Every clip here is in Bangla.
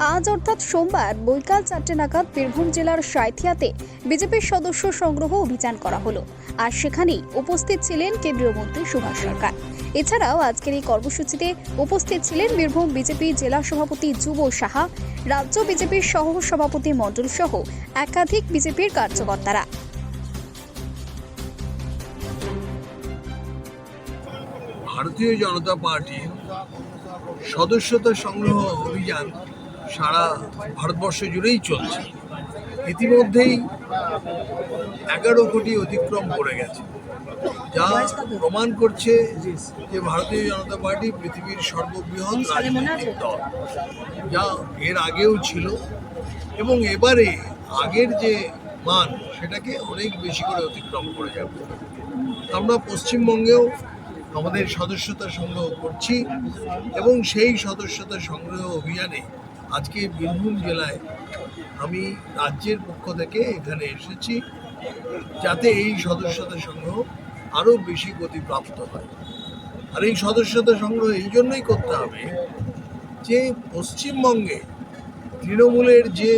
আজ অর্থাৎ সোমবার বৈকাল চারটে নাগাদ বীরভূম জেলার সাঁথিয়াতে বিজেপির সদস্য সংগ্রহ অভিযান করা হলো। আর সেখানেই উপস্থিত ছিলেন কেন্দ্রীয় মন্ত্রী সুভাষ সরকার। এছাড়াও আজকের এই কর্মসূচিতে উপস্থিত ছিলেন বীরভূম বিজেপি জেলা সভাপতি যুব সাহা, রাজ্য বিজেপির সহ সভাপতি মণ্ডল সহ একাধিক বিজেপির কার্যকর্তারা। ভারতীয় জনতা পার্টি সদস্যতা সংগ্রহ অভিযান সারা ভারতবর্ষ জুড়েই চলছে। ইতিমধ্যেই এগারো কোটি অতিক্রম করে গেছে। যা প্রমাণ করছে যে ভারতীয় জনতা পার্টি পৃথিবীর সর্ববৃহৎ রাজনৈতিক দল। যা এর আগেও ছিল এবং এবারে আগের যে মান, সেটাকে অনেক বেশি করে অতিক্রম করে যাবে। আমরা পশ্চিমবঙ্গেও আমাদের সদস্যতা সংগ্রহ করছি এবং সেই সদস্যতা সংগ্রহ অভিযানে আজকে বীরভূম জেলায় আমি রাজ্যের পক্ষ থেকে এখানে এসেছি যাতে এই সদস্যতা সংগ্রহ আরও বেশি গতিপ্রাপ্ত হয়। আর এই সদস্যতা সংগ্রহ এই জন্যই করতে হবে যে পশ্চিমবঙ্গে তৃণমূলের যে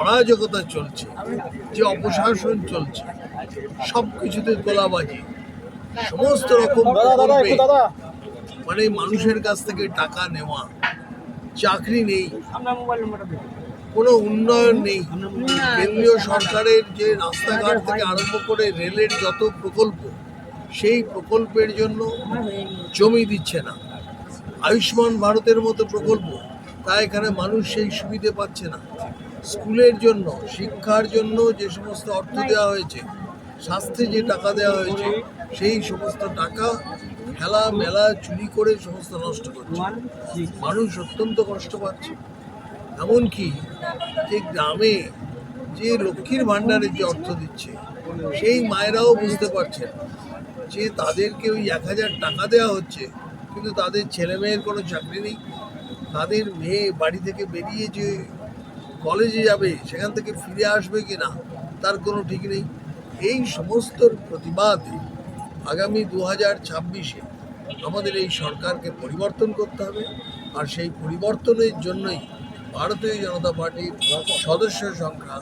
অরাজকতা চলছে, যে অপশাসন চলছে সব কিছুতে তোলাবাজি, সমস্ত রকম মানে মানুষের কাছ থেকে টাকা নেওয়া চাকরি নেই। কোনো উন্নয়ন নেই। কেন্দ্রীয় সরকারের যে রাস্তাঘাট থেকে আরম্ভ করে রেলের যত প্রকল্প সেই প্রকল্পের জন্য জমি দিচ্ছে না। আয়ুষ্মান ভারতের মতো প্রকল্প তা এখানে মানুষ সেই সুবিধে পাচ্ছে না। স্কুলের জন্য শিক্ষার জন্য যে সমস্ত অর্থ দেওয়া হয়েছে স্বাস্থ্যে যে টাকা দেওয়া হয়েছে সেই সমস্ত টাকা খেলা, মেলা, চুরি করে সমস্ত নষ্ট করছে। মানুষ অত্যন্ত কষ্ট পাচ্ছে। এমনকি যে গ্রামে যে লক্ষ্মীর ভাণ্ডারের যে অর্থ দিচ্ছে, সেই মায়েরাও বুঝতে পারছেন যে তাদেরকে ওই এক হাজার টাকা দেওয়া হচ্ছে, কিন্তু তাদের ছেলে মেয়ের কোনো চাকরি নেই। তাদের মেয়ে বাড়ি থেকে বেরিয়ে যে কলেজে যাবে, সেখান থেকে ফিরে আসবে কি না তার কোনো ঠিক নেই। এই সমস্ত প্রতিবাদে আগামী দু হাজার ছাব্বিশে আমাদের এই সরকারকে পরিবর্তন করতে হবে। আর সেই পরিবর্তনের জন্যই ভারতীয় জনতা পার্টির সদস্য সংখ্যা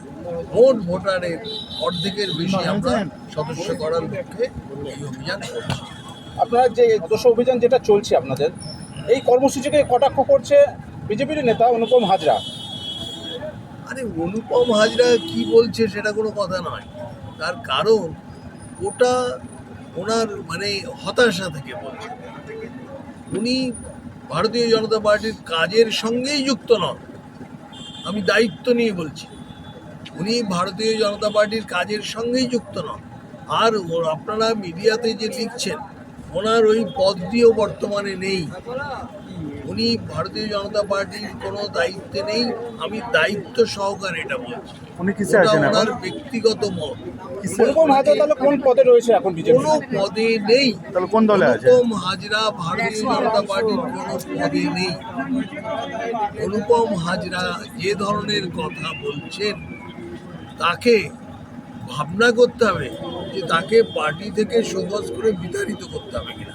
ভোট ভোটারের অর্ধেকের বেশি আমরা সদস্য করার লক্ষ্যে এই অভিযান করছি। আপনার যে দোষ অভিযান যেটা চলছে আপনাদের এই কর্মসূচিকে কটাক্ষ করছে বিজেপির নেতা অনুপম হাজরা? আরে অনুপম হাজরা কি বলছে সেটা কোনো কথা নয়। তার কারণ ওটা ওনার মানে হতাশা থেকে বলছে উনি ভারতীয় জনতা পার্টির কাজের সঙ্গেই যুক্ত নন। আমি দায়িত্ব নিয়ে বলছি উনি ভারতীয় জনতা পার্টির কাজের সঙ্গেই যুক্ত নন। আর আপনারা মিডিয়াতে যে লিখছেন ওনার ওই পদটিও বর্তমানে নেই। উনি ভারতীয় জনতা পার্টির কোনো দায়িত্বে নেই আমি দায়িত্ব সহকারে এটা বলছি। ওনার ব্যক্তিগত মত। অনুপম হাজরা তাহলে কোন পদে রয়েছে এখন বিজেপি? কোনো পদে নেই। তাহলে কোন দলে আছে? অনুপম হাজরা ভারতীয় জনতা পার্টির কোনো পদে নেই। অনুপম হাজরা যে ধরনের কথা বলছেন তাকে ভাবনা করতে হবে যে তাকে পার্টি থেকে সহজ করে বিতাড়িত করতে হবে কিনা।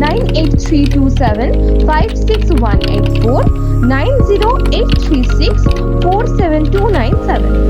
98327 56184 47297.